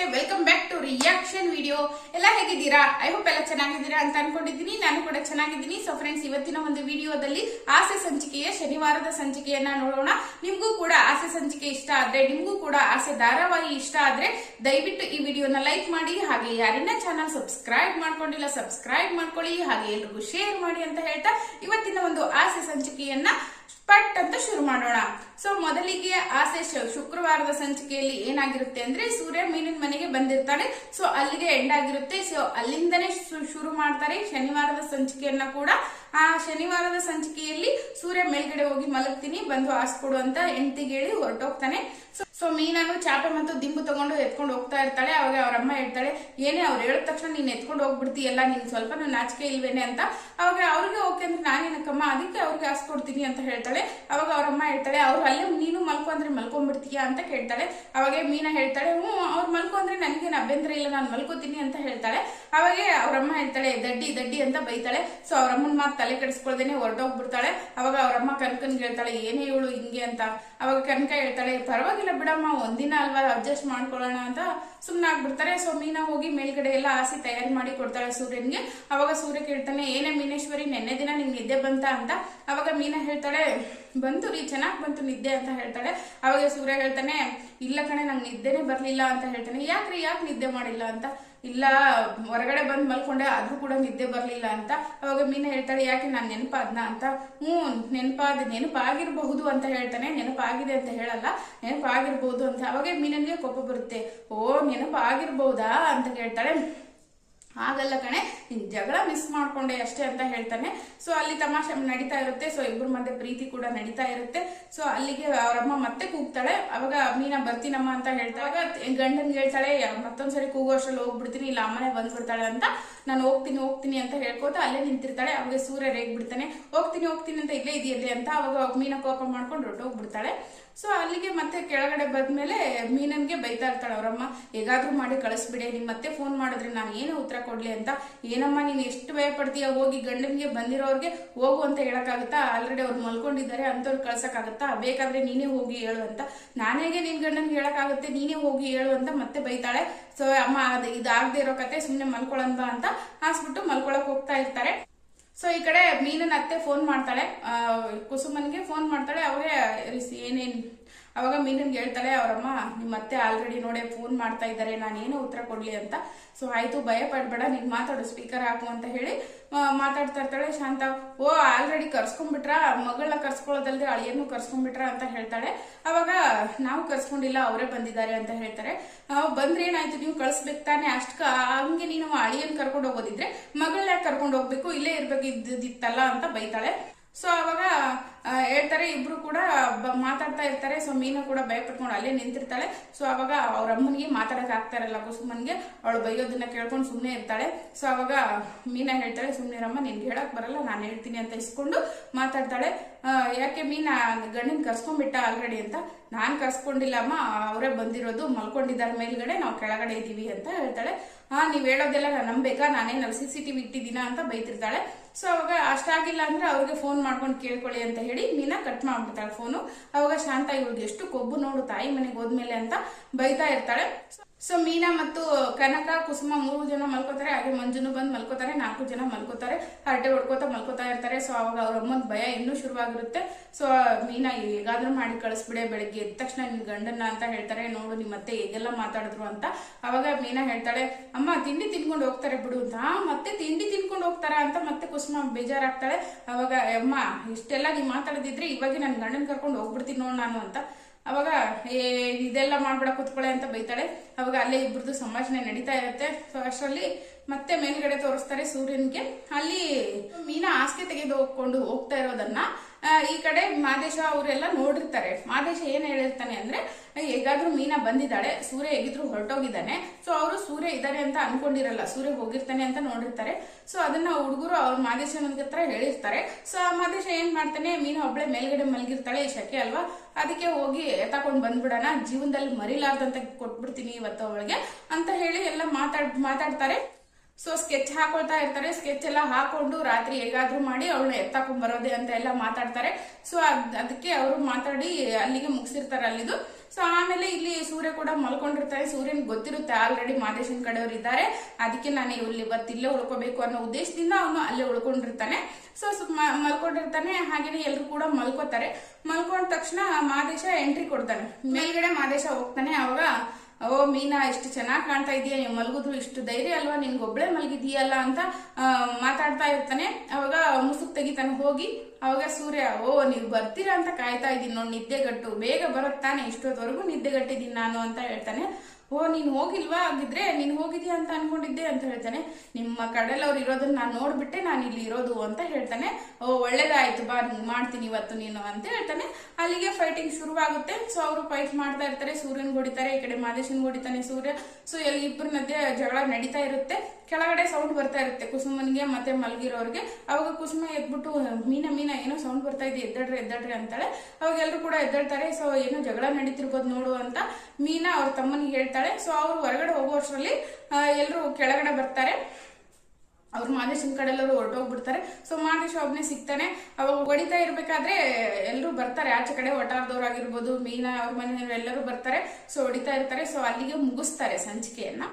ನಮಸ್ತೆ welcome back to reaction video ಎಲ್ಲ ಹೇಗಿದ್ದೀರಾ? ಐ ಹೋಪ್ ಎಲ್ಲ ಚೆನ್ನಾಗಿದ್ದೀರಾ ಅಂತ ಅನ್ಕೊಂಡಿದ್ದೀನಿ. ನಾನು ಕೂಡ ಚೆನ್ನಾಗಿದ್ದೀನಿ. ಸೊ ಫ್ರೆಂಡ್ಸ್ ಇವತ್ತಿನ ಒಂದು ವಿಡಿಯೋದಲ್ಲಿ ಆಸೆ ಸಂಚಿಕೆಯ ಶನಿವಾರದ ಸಂಚಿಕೆಯನ್ನ ನೋಡೋಣ. ನಿಮ್ಗೂ ಕೂಡ ಆಸೆ ಸಂಚಿಕೆ ಇಷ್ಟ ಆದ್ರೆ, ನಿಮ್ಗೂ ಕೂಡ ಆಸೆ ಧಾರಾವಾಹಿ ಇಷ್ಟ ಆದ್ರೆ, ದಯವಿಟ್ಟು ಈ ವಿಡಿಯೋನ ಲೈಕ್ ಮಾಡಿ. ಹಾಗೆ ಯಾರನ್ನ ಚಾನಲ್ ಸಬ್ಸ್ಕ್ರೈಬ್ ಮಾಡ್ಕೊಂಡಿಲ್ಲ ಸಬ್ಸ್ಕ್ರೈಬ್ ಮಾಡ್ಕೊಳ್ಳಿ. ಹಾಗೆ ಎಲ್ರಿಗೂ ಶೇರ್ ಮಾಡಿ ಅಂತ ಹೇಳ್ತಾ ಇವತ್ತಿನ ಒಂದು ಆಸೆ ಸಂಚಿಕೆಯನ್ನ ಪಟ್ ಅಂತ ಶುರು ಮಾಡೋಣ. ಸೊ ಮೊದಲಿಗೆ ಆಸೆ ಶುಕ್ರವಾರದ ಸಂಚಿಕೆಯಲ್ಲಿ ಏನಾಗಿರುತ್ತೆ ಅಂದ್ರೆ ಸೂರ್ಯ ಮೀನಿನ ಮನೆಗೆ ಬಂದಿರ್ತಾನೆ. ಸೊ ಅಲ್ಲಿಗೆ ಎಂಡ್ ಆಗಿರುತ್ತೆ. ಸೊ ಅಲ್ಲಿಂದನೇ ಶುರು ಮಾಡ್ತಾರೆ ಶನಿವಾರದ ಸಂಚಿಕೆಯನ್ನ ಕೂಡ. ಆ ಶನಿವಾರದ ಸಂಚಿಕೆಯಲ್ಲಿ ಸೂರ್ಯ ಮೇಲ್ಗಡೆ ಹೋಗಿ ಮಲಗ್ತೀನಿ, ಬಂದು ಆಸ್ಕೊಡು ಅಂತ ಹೆಂಡತಿಗೆ ಹೇಳಿ ಹೊರಟೋಗ್ತಾನೆ. ಸೊ- ಸೊ ಮೀನಾನು ಚಾಪೆ ಮತ್ತು ದಿಂಬು ತಗೊಂಡು ಎತ್ಕೊಂಡು ಹೋಗ್ತಾ ಇರ್ತಾಳೆ. ಅವಾಗ ಅವ್ರ ಅಮ್ಮ ಹೇಳ್ತಾಳೆ, ಏನೇ ಅವ್ರು ಹೇಳಿದ ತಕ್ಷಣ ನೀನ್ ಎತ್ಕೊಂಡು ಹೋಗ್ಬಿಡ್ತೀಯಲ್ಲ ನಿನ್ ಸ್ವಲ್ಪ ನಾಚಿಕೆ ಇಲ್ವೇನೆ ಅಂತ. ಅವಾಗ ಅವ್ರಿಗೆ ಓಕೆ ಅಂದ್ರೆ ನಾನೇನಕ್ಕಮ್ಮ ಅದಕ್ಕೆ ಅವ್ರಿಗೆ ಹಾಸ್ಕೊಡ್ತೀನಿ ಅಂತ ಹೇಳ್ತಾಳೆ. ಅವಾಗ ಅವ್ರ ಅಮ್ಮ ಹೇಳ್ತಾಳೆ, ಅವ್ರು ಅಲ್ಲೇ ನೀನು ಮಲ್ಕೊ ಅಂದ್ರೆ ಮಲ್ಕೊಂಡ್ಬಿಡ್ತೀಯ? ಅಂತ ಕೇಳ್ತಾಳೆ. ಅವಾಗ ಮೀನಾ ಹೇಳ್ತಾಳೆ, ಹ್ಞೂ, ಅವ್ರು ಮಲ್ಕೊ ಅಂದ್ರೆ ನನಗೇನು ಅಭ್ಯಂತರ ಇಲ್ಲ, ನಾನು ಮಲ್ಕೋತೀನಿ ಅಂತ ಹೇಳ್ತಾಳೆ. ಅವಾಗ ಅವ್ರಮ್ಮ ಹೇಳ್ತಾಳೆ, ದಡ್ಡಿ ದಡ್ಡಿ ಅಂತ ಬೈತಾಳೆ. ಸೊ ಅವ್ರಮ್ಮನ ಮಾತು ತಲೆ ಕೆಡಿಸ್ಕೊಳ್ದೇನೆ ಹೊರಟೋಗ್ಬಿಡ್ತಾಳೆ. ಅವಾಗ ಅವ್ರಮ್ಮ ಕನಕನ್ಗೆ ಹೇಳ್ತಾಳೆ ಏನೇ ಇವಳು ಹಿಂಗೆ ಅಂತ? ಅವಾಗ ಕನಕ ಹೇಳ್ತಾಳೆ, ಪರವಾಗಿಲ್ಲ ಬಿಡಮ್ಮ ಒಂದಿನ ಅಲ್ವಾ ಅಡ್ಜಸ್ಟ್ ಮಾಡ್ಕೊಳ್ಳೋಣ ಅಂತ ಸುಮ್ಮನೆ ಆಗ್ಬಿಡ್ತಾರೆ ಸೊ ಮೀನಾ ಹೋಗಿ ಮೇಲ್ಗಡೆ ಎಲ್ಲ ಆಸಿ ತಯಾರಿ ಮಾಡಿ ಕೊಡ್ತಾಳೆ ಸೂರ್ಯನ್ಗೆ. ಅವಾಗ ಸೂರ್ಯ ಕೇಳ್ತಾನೆ, ಏನೇ ಮೀನೇಶ್ವರಿ, ನೆನ್ನೆ ದಿನ ನಿಂಗೆ ನಿದ್ದೆ ಬಂತ? ಅಂತ. ಅವಾಗ ಮೀನಾ ಹೇಳ್ತಾಳೆ, ಬಂತು ರೀ, ಚೆನ್ನಾಗಿ ಬಂತು ನಿದ್ದೆ ಅಂತ ಹೇಳ್ತಾಳೆ. ಅವಾಗ ಸೂರ್ಯ ಹೇಳ್ತಾನೆ, ಇಲ್ಲ ಕಣೆ, ನಂಗೆ ನಿದ್ದೆನೆ ಬರ್ಲಿಲ್ಲ ಅಂತ ಹೇಳ್ತಾನೆ. ಯಾಕ್ರಿ, ಯಾಕೆ ನಿದ್ದೆ ಮಾಡಿಲ್ಲ? ಅಂತ. ಇಲ್ಲ, ಹೊರಗಡೆ ಬಂದು ಮಲ್ಕೊಂಡೆ, ಆದ್ರೂ ಕೂಡ ನಿದ್ದೆ ಬರಲಿಲ್ಲ ಅಂತ ಅವಾಗ ಮೀನಾ ಹೇಳ್ತಾಳೆ, ಯಾಕೆ ನಾನು ನೆನಪಾದ್ನ ಅಂತ? ಹ್ಞೂ, ನೆನಪಾದ, ನೆನಪಾಗಿರಬಹುದು ಅಂತ ಹೇಳ್ತಾನೆ, ನೆನಪಾಗಿದೆ ಅಂತ ಹೇಳಲ್ಲ ನೆನಪಾಗಿರ್ಬಹುದು ಅಂತ. ಅವಾಗ ಮೀನಲ್ಲಿ ಕೋಪ ಬರುತ್ತೆ, ಓ ನೆನಪಾಗಿರ್ಬಹುದಾ ಅಂತ ಕೇಳ್ತಾಳೆ. ಆಗಲ್ಲ ಕಣೆ, ನಿನ್ ಜಗಳ ಮಿಸ್ ಮಾಡ್ಕೊಂಡೆ ಅಷ್ಟೇ ಅಂತ ಹೇಳ್ತಾನೆ. ಸೊ ಅಲ್ಲಿ ತಮಾಷೆ ನಡೀತಾ ಇರುತ್ತೆ. ಸೊ ಇಬ್ಬರ ಮಧ್ಯೆ ಪ್ರೀತಿ ಕೂಡ ನಡೀತಾ ಇರುತ್ತೆ. ಸೊ ಅಲ್ಲಿಗೆ ಅವರಮ್ಮ ಮತ್ತೆ ಕೂಗ್ತಾಳೆ. ಅವಾಗ ಮೀನಾ, ಬರ್ತೀನಮ್ಮ ಅಂತ ಹೇಳ್ತಾಗ ಗಂಡನ್ ಹೇಳ್ತಾಳೆ ಮತ್ತೊಂದ್ಸರಿ ಕೂಗೋಷ್ಟ್ರಲ್ಲಿ ಹೋಗ್ಬಿಡ್ತೀನಿ, ಇಲ್ಲ ಅಮ್ಮನೆ ಬಂದ್ಬಿಡ್ತಾಳೆ ಅಂತ. ನಾನು ಹೋಗ್ತೀನಿ ಹೋಗ್ತೀನಿ ಅಂತ ಹೇಳ್ಕೋತ ಅಲ್ಲೇ ನಿಂತಿರ್ತಾಳೆ. ಅವಾಗ ಸೂರ್ಯ ರೇಗ್ ಬಿಡ್ತಾನೆ ಹೋಗ್ತೀನಿ ಹೋಗ್ತೀನಿ ಅಂತ ಇಲ್ಲೇ ಇದೆಯಲ್ಲಿ ಅಂತ ಅವಾಗ ಮೀನಾ ಕೋಪ ಮಾಡ್ಕೊಂಡು ಹೊರಟೋಗ್ಬಿಡ್ತಾಳೆ. ಸೊ ಅಲ್ಲಿಗೆ ಮತ್ತೆ ಕೆಳಗಡೆ ಬಂದ್ಮೇಲೆ ಮೀನನ್ಗೆ ಬೈತಾ ಇರ್ತಾಳೆ ಅವರಮ್ಮ, ಹೇಗಾದ್ರೂ ಮಾಡಿ ಕಳಿಸ್ಬಿಡಿ ನಿಮ್ ಮತ್ತೆ ಫೋನ್ ಮಾಡಿದ್ರೆ ನಾನು ಏನು ಉತ್ತರ ಕೊಡ್ಲಿ ಅಂತ. ಏನಮ್ಮ, ನೀನು ಎಷ್ಟು ಭಯ ಪಡ್ತೀಯ ಹೋಗಿ ಗಂಡನಿಗೆ ಬಂದಿರೋರ್ಗೆ ಹೋಗು ಅಂತ ಹೇಳಕ್ಕಾಗುತ್ತಾ? ಆಲ್ರೆಡಿ ಅವ್ರು ಮಲ್ಕೊಂಡಿದ್ದಾರೆ ಅಂತವ್ರು ಕಳ್ಸಕ್ಕಾಗತ್ತಾ? ಬೇಕಾದ್ರೆ ನೀನೇ ಹೋಗಿ ಹೇಳು ಅಂತ. ನಾನೇಗೆ ನಿನ್ ಗಂಡನ್ಗೆ ಹೇಳಕ್ಕಾಗುತ್ತೆ? ನೀನೇ ಹೋಗಿ ಹೇಳು ಅಂತ ಮತ್ತೆ ಬೈತಾಳೆ. ಸೊ ಅಮ್ಮ, ಅದು ಇದಾಗದೆ ಇರೋ ಕತೆ, ಸುಮ್ನೆ ಮಲ್ಕೊಳಂಬ ಅಂತ ಹಾಸ್ಬಿಟ್ಟು ಮಲ್ಕೊಳಕ್ ಹೋಗ್ತಾ ಇರ್ತಾರೆ. ಸೊ ಈ ಕಡೆ ಮೀನನ್ ಅತ್ತೆ ಫೋನ್ ಮಾಡ್ತಾಳೆ. ಕುಸುಮನ್ಗೆ ಫೋನ್ ಮಾಡ್ತಾಳೆ. ಅವಾಗ ರಿಸಿ ಏನೇನ್ ಅವಾಗ ಮೀನನ್ಗೆ ಹೇಳ್ತಾಳೆ, ಅವರಮ್ಮ ನಿಮ್ಮ ಅತ್ತೆ ಆಲ್ರೆಡಿ ನೋಡೆ ಫೋನ್ ಮಾಡ್ತಾ ಇದ್ದಾರೆ ನಾನು ಏನೋ ಉತ್ತರ ಕೊಡ್ಲಿ ಅಂತ. ಸೊ ಆಯ್ತು, ಭಯ ಪಡ್ಬೇಡ, ನೀನ್ ಮಾತಾಡು ಸ್ಪೀಕರ್ ಹಾಕು ಅಂತ ಹೇಳಿ ಮಾತಾಡ್ತಾ ಇರ್ತಾಳೆ. ಶಾಂತ, ಓ ಆಲ್ರೆಡಿ ಕರ್ಸ್ಕೊಂಡ್ಬಿಟ್ರ? ಮಗಳನ್ನ ಕರ್ಸ್ಕೊಳ್ಳೋದಲ್ದೆ ಅಳಿಯನ್ನು ಕರ್ಸ್ಕೊಂಡ್ಬಿಟ್ರ? ಅಂತ ಹೇಳ್ತಾಳೆ. ಅವಾಗ, ನಾವು ಕರ್ಸ್ಕೊಂಡಿಲ್ಲ, ಅವರೇ ಬಂದಿದ್ದಾರೆ ಅಂತ ಹೇಳ್ತಾರೆ. ಬಂದ್ರೆ ಏನಾಯ್ತು, ನೀವು ಕಳಿಸ್ಬೇಕು ತಾನೆ ಅಷ್ಟ ಹಂಗೆ ನೀನು ಅಳಿಯನ್ ಕರ್ಕೊಂಡು ಹೋಗೋದಿದ್ರೆ ಮಗಳನ್ನ ಕರ್ಕೊಂಡು ಹೋಗ್ಬೇಕು, ಇಲ್ಲೇ ಇರ್ಬೇಕಿದ್ದಿತ್ತಲ್ಲ ಅಂತ ಬೈತಾಳೆ. ಸೊ ಅವಾಗ ಹೇಳ್ತಾರೆ ಇಬ್ರು ಕೂಡ ಮಾತಾಡ್ತಾ ಇರ್ತಾರೆ. ಸೊ ಮೀನು ಕೂಡ ಭಯ ಪಟ್ಕೊಂಡು ಅಲ್ಲೇ ನಿಂತಿರ್ತಾಳೆ. ಸೊ ಅವಾಗ ಅವ್ರ ಅಮ್ಮನಿಗೆ ಮಾತಾಡಕ್ ಆಗ್ತಾ ಇರಲ್ಲ ಕುಸುಮನ್ಗೆ. ಅವಳು ಬೈಯೋದನ್ನ ಕೇಳ್ಕೊಂಡು ಸುಮ್ಮನೆ ಇರ್ತಾಳೆ. ಸೊ ಅವಾಗ ಮೀನಾ ಹೇಳ್ತಾಳೆ ಸುಮ್ಮನಿರಮ್ಮ ನಿನ್ಗೆ ಹೇಳಕ್ ಬರಲ್ಲ, ನಾನು ಹೇಳ್ತೀನಿ ಅಂತ ಇಸ್ಕೊಂಡು ಮಾತಾಡ್ತಾಳೆ. ಯಾಕೆ ಮೀನಾ ಗಂಡನ್ ಕರ್ಸ್ಕೊಂಡ್ಬಿಟ್ಟ ಆಲ್ರೆಡಿ ಅಂತ? ನಾನ್ ಕರ್ಸ್ಕೊಂಡಿಲ್ಲಮ್ಮ, ಅವರೇ ಬಂದಿರೋದು, ಮಲ್ಕೊಂಡಿದ್ದಾರೆ ಮೇಲ್ಗಡೆ, ನಾವು ಕೆಳಗಡೆ ಇದ್ದೀವಿ ಅಂತ ಹೇಳ್ತಾಳೆ. ಹಾ, ನೀವು ಹೇಳೋದೆಲ್ಲ ನಾನು ನಂಬೇಕಾ? ನಾನೇನು ಸಿ ಸಿ ಟಿವಿ ಇಟ್ಟಿದ್ದೀನ ಅಂತ ಬೈತಿರ್ತಾಳೆ. ಸೊ ಅವಾಗ ಅಷ್ಟಾಗಿಲ್ಲ ಅಂದ್ರೆ ಅವ್ರಿಗೆ ಫೋನ್ ಮಾಡ್ಕೊಂಡು ಕೇಳ್ಕೊಳ್ಳಿ ಅಂತ ಹೇಳಿ ಮೀನಾ ಕಟ್ ಮಾಡ್ಬಿಡ್ತಾಳೆ ಫೋನು ಅವಾಗ ಶಾಂತ ಇವ್ರಿಗೆ ಎಷ್ಟು ಕೊಬ್ಬು ನೋಡು ತಾಯಿ ಮನೆಗೆ ಹೋದ್ಮೇಲೆ ಅಂತ ಬೈತಾ ಇರ್ತಾಳೆ. ಸೊ ಮೀನಾ ಮತ್ತು ಕನಕ ಕುಸುಮ ಮೂರು ಜನ ಮಲ್ಕೋತಾರೆ. ಹಾಗೆ ಮಂಜುನು ಬಂದು ಮಲ್ಕೋತಾರೆ. ನಾಲ್ಕು ಜನ ಮಲ್ಕೋತಾರೆ. ಹರಟೆ ಹೊಡ್ಕೋತಾ ಮಲ್ಕೋತಾ ಇರ್ತಾರೆ. ಸೊ ಅವಾಗ ಅವ್ರ ಅಮ್ಮನ ಭಯ ಇನ್ನೂ ಶುರುವಾಗಿರುತ್ತೆ. ಸೊ ಮೀನಾ ಹೇಗಾದ್ರೂ ಮಾಡಿ ಕಳಿಸ್ಬಿಡೆ ಬೆಳಗ್ಗೆ ಎದ್ದ ತಕ್ಷಣ ನಿನ್ ಗಂಡನ್ನ ಅಂತ ಹೇಳ್ತಾರೆ. ನೋಡು ನಿಮ್ಮ ಮತ್ತೆ ಹೇಗೆಲ್ಲ ಮಾತಾಡಿದ್ರು ಅಂತ. ಅವಾಗ ಮೀನಾ ಹೇಳ್ತಾಳೆ, ಅಮ್ಮ, ತಿಂಡಿ ತಿನ್ಕೊಂಡು ಹೋಗ್ತಾರೆ ಬಿಡು ಅಂತ. ಮತ್ತೆ ತಿಂಡಿ ತಿನ್ಕೊಂಡು ಹೋಗ್ತಾರ ಅಂತ ಮತ್ತೆ ಕುಸುಮ ಬೇಜಾರಾಗ್ತಾಳೆ. ಅವಾಗ, ಅಮ್ಮ, ಇಷ್ಟೆಲ್ಲ ನೀವು ಮಾತಾಡದಿದ್ರೆ ಇವಾಗ ನನ್ ಗಂಡನ್ ಕರ್ಕೊಂಡು ಹೋಗ್ಬಿಡ್ತೀನಿ ನೋಡ್ ನಾನು ಅಂತ. ಅವಾಗ, ಏ, ಇದೆಲ್ಲ ಮಾಡ್ಬೇಡ ಕೂತ್ಕೊಳ್ಳೆ ಅಂತ ಬೈತಾಳೆ. ಅವಾಗ ಅಲ್ಲೇ ಇಬ್ರದ್ದು ಸಂಭಾಷಣೆ ನಡೀತಾ ಇರುತ್ತೆ. ಸೊ ಅಷ್ಟರಲ್ಲಿ ಮತ್ತೆ ಮೇಲ್ಗಡೆ ತೋರಿಸ್ತಾರೆ ಸೂರ್ಯನ್ಗೆ. ಅಲ್ಲಿ ಮೀನ ಹಾಸಿಗೆ ತೆಗೆದು ಹೋಗ್ಕೊಂಡು ಹೋಗ್ತಾ ಇರೋದನ್ನ ಈ ಕಡೆ ಮಾದೇಶ ಅವರೆಲ್ಲ ನೋಡಿರ್ತಾರೆ. ಮಾದೇಶ ಏನ್ ಹೇಳಿರ್ತಾನೆ ಅಂದ್ರೆ ಹೇಗಾದ್ರೂ ಮೀನ ಬಂದಿದ್ದಾಳೆ, ಸೂರ್ಯ ಹೇಗಿದ್ರು ಹೊರಟೋಗಿದ್ದಾನೆ. ಸೊ ಅವರು ಸೂರ್ಯ ಇದ್ದಾರೆ ಅಂತ ಅನ್ಕೊಂಡಿರಲ್ಲ, ಸೂರ್ಯ ಹೋಗಿರ್ತಾನೆ ಅಂತ ನೋಡಿರ್ತಾರೆ. ಸೊ ಅದನ್ನ ಹುಡುಗರು ಅವ್ರ ಮಾದೇಶನ ಹತ್ರ ಹೇಳಿರ್ತಾರೆ. ಸೊ ಆ ಮಾದೇಶ ಏನ್ ಮಾಡ್ತಾನೆ, ಮೀನ ಒಬ್ಳೆ ಮೇಲ್ಗಡೆ ಮಲಗಿರ್ತಾಳೆ, ಈ ಶಕೆ ಅಲ್ವಾ? ಅದಕ್ಕೆ ಹೋಗಿ ತಕೊಂಡ್ ಬಂದ್ಬಿಡೋಣ, ಜೀವನದಲ್ಲಿ ಮರಿಲಾರ್ದಂತ ಕೊಟ್ಬಿಡ್ತೀನಿ ಇವತ್ತು ಅವಳಿಗೆ ಅಂತ ಹೇಳಿ ಎಲ್ಲ ಮಾತಾಡ್, ಮಾತಾಡ್ತಾರೆ. ಸೊ ಸ್ಕೆಚ್ ಹಾಕೊಳ್ತಾ ಇರ್ತಾರೆ. ಸ್ಕೆಚ್ ಎಲ್ಲ ಹಾಕೊಂಡು ರಾತ್ರಿ ಹೇಗಾದ್ರೂ ಮಾಡಿ ಅವಳನ್ನ ಎತ್ತಾಕೊಂಡ್ ಬರೋದೆ ಅಂತ ಎಲ್ಲ ಮಾತಾಡ್ತಾರೆ. ಸೊ ಅದಕ್ಕೆ ಅವರು ಮಾತಾಡಿ ಅಲ್ಲಿಗೆ ಮುಗಿಸಿರ್ತಾರೆ ಅಲ್ಲಿದು. ಸೊ ಆಮೇಲೆ ಇಲ್ಲಿ ಸೂರ್ಯ ಕೂಡ ಮಲ್ಕೊಂಡಿರ್ತಾರೆ ಸೂರ್ಯನ್ ಗೊತ್ತಿರುತ್ತೆ ಆಲ್ರೆಡಿ ಮಾದೇಶನ್ ಕಡೆಯವರು ಇದ್ದಾರೆ. ಅದಕ್ಕೆ ನಾನು ಇಲ್ಲಿ ಇವತ್ತು ಇಲ್ಲೇ ಉಳ್ಕೋಬೇಕು ಅನ್ನೋ ಉದ್ದೇಶದಿಂದ ಅವನು ಅಲ್ಲೇ ಉಳ್ಕೊಂಡಿರ್ತಾನೆ. ಸೊ ಮಲ್ಕೊಂಡಿರ್ತಾನೆ. ಹಾಗೇನೆ ಎಲ್ರು ಕೂಡ ಮಲ್ಕೋತಾರೆ. ಮಲ್ಕೊಂಡ ತಕ್ಷಣ ಮಾದೇಶ ಎಂಟ್ರಿ ಕೊಡ್ತಾನೆ. ಮೇಲ್ಗಡೆ ಮಾದೇಶ ಹೋಗ್ತಾನೆ. ಅವಾಗ ಓ, ಮೀನಾ ಎಷ್ಟು ಚೆನ್ನಾಗಿ ಕಾಣ್ತಾ ಇದೀಯ? ನೀವು ಮಲಗಿದ್ರು ಇಷ್ಟು ಧೈರ್ಯ ಅಲ್ವಾ? ನಿನ್ಗೆ ಒಬ್ಳೆ ಮಲಗಿದೀಯಲ್ಲ ಅಂತ ಮಾತಾಡ್ತಾ ಇರ್ತಾನೆ. ಅವಾಗ ಮುಸುಕ್ ತೆಗಿತಾನೆ, ಹೋಗಿ. ಅವಾಗ ಸೂರ್ಯ, ಓ, ನೀವು ಬರ್ತೀರಾ ಅಂತ ಕಾಯ್ತಾ ಇದ್ದೀನಿ ನೋಡಿ, ನಿದ್ದೆಗಟ್ಟು, ಬೇಗ ಬರುತ್ತಾನೆ ಇಷ್ಟೊತ್ತವರೆಗೂ ನಿದ್ದೆಗಟ್ಟಿದ್ದೀನಿ ನಾನು ಅಂತ ಹೇಳ್ತಾನೆ. ಓ, ನೀನು ಹೋಗಿಲ್ವಾ? ಆಗಿದ್ರೆ ನೀನು ಹೋಗಿದ್ಯಾ ಅಂತ ಅನ್ಕೊಂಡಿದ್ದೆ ಅಂತ ಹೇಳ್ತಾನೆ. ನಿಮ್ಮ ಕಡಲವ್ರು ಇರೋದನ್ನ ನಾನು ನೋಡ್ಬಿಟ್ಟೆ, ನಾನು ಇಲ್ಲಿ ಇರೋದು ಅಂತ ಹೇಳ್ತಾನೆ. ಓ, ಒಳ್ಳೇದಾಯ್ತು ಬಾ ಮಾಡ್ತೀನಿ ಇವತ್ತು ನೀನು ಅಂತ ಹೇಳ್ತಾನೆ. ಅಲ್ಲಿಗೆ ಫೈಟಿಂಗ್ ಶುರುವಾಗುತ್ತೆ. ಸೊ ಅವರು ಫೈಟ್ ಮಾಡ್ತಾ ಇರ್ತಾರೆ. ಸೂರ್ಯನ್ ಹೊಡಿತಾರೆ, ಈ ಕಡೆ ಮಾದೇಶನ್ ಹೊಡಿತಾನೆ ಸೂರ್ಯ. ಸೊ ಎಲ್ಲಿ ಇಬ್ಬರ ಮಧ್ಯೆ ಜಗಳ ನಡೀತಾ ಇರುತ್ತೆ. ಕೆಳಗಡೆ ಸೌಂಡ್ ಬರ್ತಾ ಇರುತ್ತೆ ಕುಸುಮನ್ಗೆ ಮತ್ತೆ ಮಲಗಿರೋರ್ಗೆ. ಅವಾಗ ಕುಸುಮ ಎದ್ಬಿಟ್ಟು, ಮೀನ ಮೀನ ಏನೋ ಸೌಂಡ್ ಬರ್ತಾ ಇದೆ ಎದ್ದಡ್ರಿ ಎದ್ದಾಡ್ರಿ ಅಂತಾಳೆ. ಅವಾಗ ಎಲ್ಲರೂ ಕೂಡ ಎದ್ದೇಳ್ತಾರೆ, ಸೊ, ಏನೋ ಜಗಳ ನಡೀತಿರ್ಬೋದು ನೋಡು ಅಂತ ಮೀನಾ ಅವ್ರ ತಮ್ಮನಿಗೆ ಹೇಳ್ತಾಳೆ. ಸೊ ಅವ್ರು ಹೊರಗಡೆ ಹೋಗುವಷ್ಟರಲ್ಲಿ ಎಲ್ಲರೂ ಕೆಳಗಡೆ ಬರ್ತಾರೆ. ಅವ್ರು ಮಾದೇಶನ್ ಕಡೆ ಎಲ್ಲರೂ ಹೊರಟೋಗ್ಬಿಡ್ತಾರೆ. ಸೊ ಮಾದೇಶ್ ಒಬ್ನೇ ಸಿಗ್ತಾನೆ. ಅವಾಗ ಹೊಡಿತಾ ಇರ್ಬೇಕಾದ್ರೆ ಎಲ್ಲರೂ ಬರ್ತಾರೆ. ಆಚೆ ಕಡೆ ಒಟಾರ್ದವ್ರಾಗಿರ್ಬೋದು, ಮೀನಾ ಅವ್ರ ಮನೆಯವರು ಎಲ್ಲರೂ ಬರ್ತಾರೆ. ಸೊ ಹೊಡಿತಾ ಇರ್ತಾರೆ. ಸೊ ಅಲ್ಲಿಗೆ ಮುಗಿಸ್ತಾರೆ ಸಂಚಿಕೆಯನ್ನ.